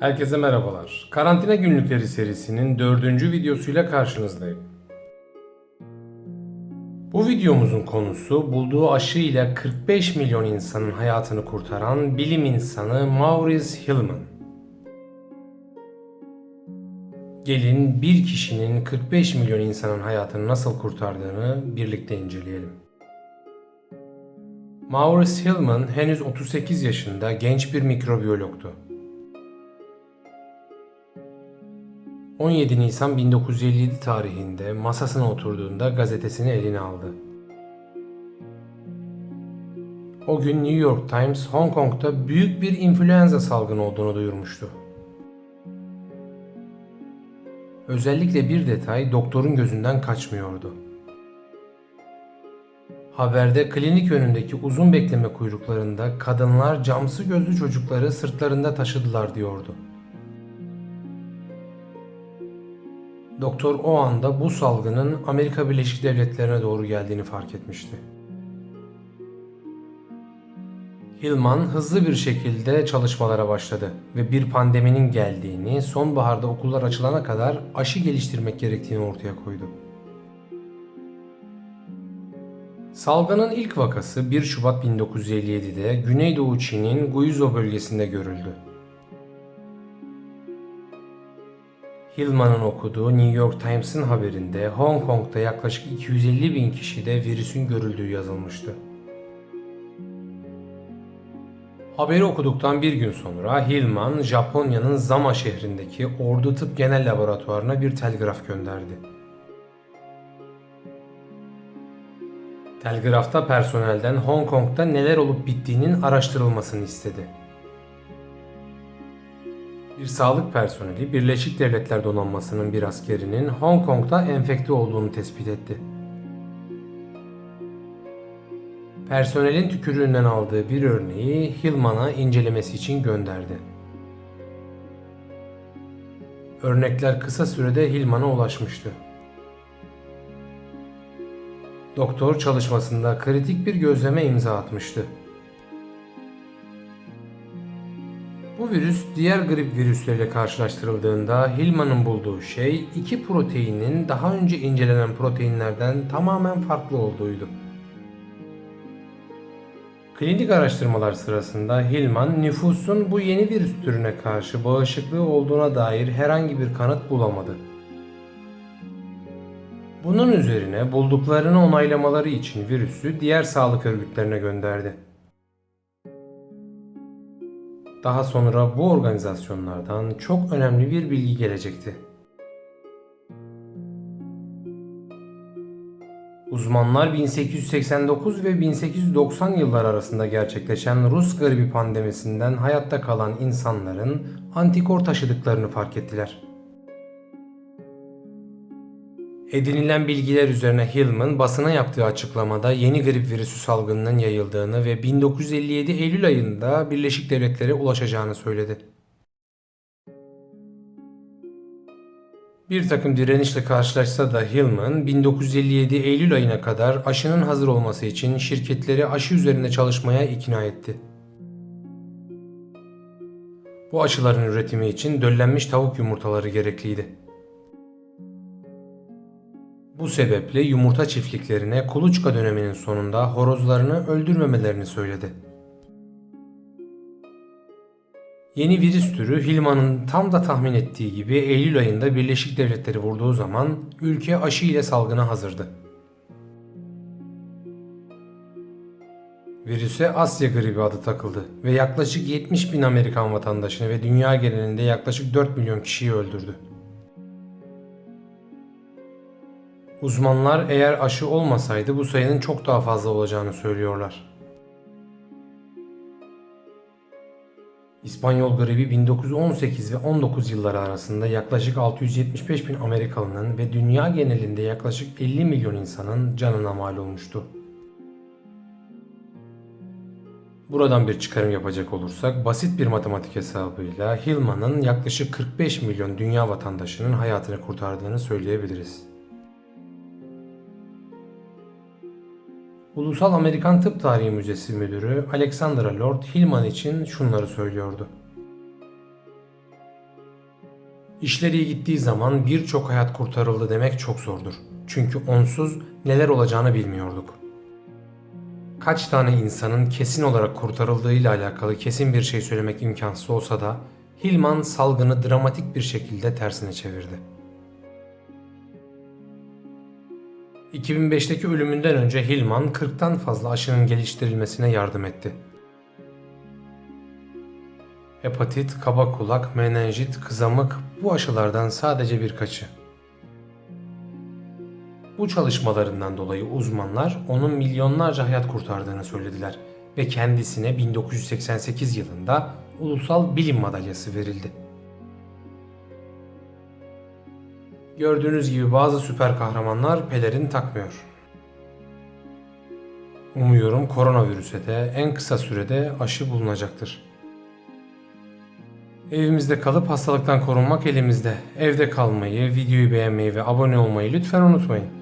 Herkese merhabalar. Karantina Günlükleri serisinin dördüncü videosuyla karşınızdayım. Bu videomuzun konusu bulduğu aşı ile 45 milyon insanın hayatını kurtaran bilim insanı Maurice Hillman. Gelin bir kişinin 45 milyon insanın hayatını nasıl kurtardığını birlikte inceleyelim. Maurice Hillman henüz 38 yaşında genç bir mikrobiyologtu. 17 Nisan 1957 tarihinde masasına oturduğunda gazetesini eline aldı. O gün New York Times Hong Kong'da büyük bir influenza salgını olduğunu duyurmuştu. Özellikle bir detay doktorun gözünden kaçmıyordu. Haberde klinik önündeki uzun bekleme kuyruklarında kadınlar camsı gözlü çocukları sırtlarında taşıdılar diyordu. Doktor o anda bu salgının Amerika Birleşik Devletleri'ne doğru geldiğini fark etmişti. Hillman hızlı bir şekilde çalışmalara başladı ve bir pandeminin geldiğini, sonbaharda okullar açılana kadar aşı geliştirmek gerektiğini ortaya koydu. Salgının ilk vakası 1 Şubat 1957'de Güneydoğu Çin'in Guizhou bölgesinde görüldü. Hillman'ın okuduğu New York Times'ın haberinde Hong Kong'da yaklaşık 250 bin kişide virüsün görüldüğü yazılmıştı. Haberi okuduktan bir gün sonra Hillman, Japonya'nın Zama şehrindeki Ordu Tıp Genel Laboratuvarına bir telgraf gönderdi. Telgrafta personelden Hong Kong'da neler olup bittiğinin araştırılmasını istedi. Bir sağlık personeli Birleşik Devletler Donanması'nın bir askerinin Hong Kong'da enfekte olduğunu tespit etti. Personelin tükürüğünden aldığı bir örneği Hillman'a incelemesi için gönderdi. Örnekler kısa sürede Hillman'a ulaşmıştı. Doktor çalışmasında kritik bir gözleme imza atmıştı. Bu virüs diğer grip virüsleriyle karşılaştırıldığında Hillman'ın bulduğu şey iki proteinin daha önce incelenen proteinlerden tamamen farklı olduğuydu. Klinik araştırmalar sırasında Hillman nüfusun bu yeni virüs türüne karşı bağışıklığı olduğuna dair herhangi bir kanıt bulamadı. Bunun üzerine bulduklarını onaylamaları için virüsü diğer sağlık örgütlerine gönderdi. Daha sonra bu organizasyonlardan çok önemli bir bilgi gelecekti. Uzmanlar 1889 ve 1890 yıllar arasında gerçekleşen Rus gribi pandemisinden hayatta kalan insanların antikor taşıdıklarını fark ettiler. Edinilen bilgiler üzerine Hillman basına yaptığı açıklamada yeni grip virüsü salgınının yayıldığını ve 1957 Eylül ayında Birleşik Devletlere ulaşacağını söyledi. Bir takım direnişle karşılaşsa da Hillman 1957 Eylül ayına kadar aşının hazır olması için şirketleri aşı üzerinde çalışmaya ikna etti. Bu aşıların üretimi için döllenmiş tavuk yumurtaları gerekliydi. Bu sebeple yumurta çiftliklerine kuluçka döneminin sonunda horozlarını öldürmemelerini söyledi. Yeni virüs türü Hillman'ın tam da tahmin ettiği gibi Eylül ayında Birleşik Devletleri vurduğu zaman ülke aşı ile salgına hazırdı. Virüse Asya gribi adı takıldı ve yaklaşık 70 bin Amerikan vatandaşını ve dünya genelinde yaklaşık 4 milyon kişiyi öldürdü. Uzmanlar eğer aşı olmasaydı bu sayının çok daha fazla olacağını söylüyorlar. İspanyol gribi 1918 ve 19 yılları arasında yaklaşık 675 bin Amerikalının ve dünya genelinde yaklaşık 50 milyon insanın canına mal olmuştu. Buradan bir çıkarım yapacak olursak basit bir matematik hesabıyla Hillman'ın yaklaşık 45 milyon dünya vatandaşının hayatını kurtardığını söyleyebiliriz. Ulusal Amerikan Tıp Tarihi Müzesi Müdürü Alexandra Lord Hillman için şunları söylüyordu. İşler iyi gittiği zaman birçok hayat kurtarıldı demek çok zordur. Çünkü onsuz neler olacağını bilmiyorduk. Kaç tane insanın kesin olarak kurtarıldığıyla alakalı kesin bir şey söylemek imkansız olsa da Hillman salgını dramatik bir şekilde tersine çevirdi. 2005'teki ölümünden önce Hillman 40'tan fazla aşının geliştirilmesine yardım etti. Hepatit, kaba kulak, menenjit, kızamık bu aşılardan sadece birkaçı. Bu çalışmalarından dolayı uzmanlar onun milyonlarca hayat kurtardığını söylediler ve kendisine 1988 yılında Ulusal Bilim Madalyası verildi. Gördüğünüz gibi bazı süper kahramanlar pelerin takmıyor. Umuyorum koronavirüse de en kısa sürede aşı bulunacaktır. Evimizde kalıp hastalıktan korunmak elimizde. Evde kalmayı, videoyu beğenmeyi ve abone olmayı lütfen unutmayın.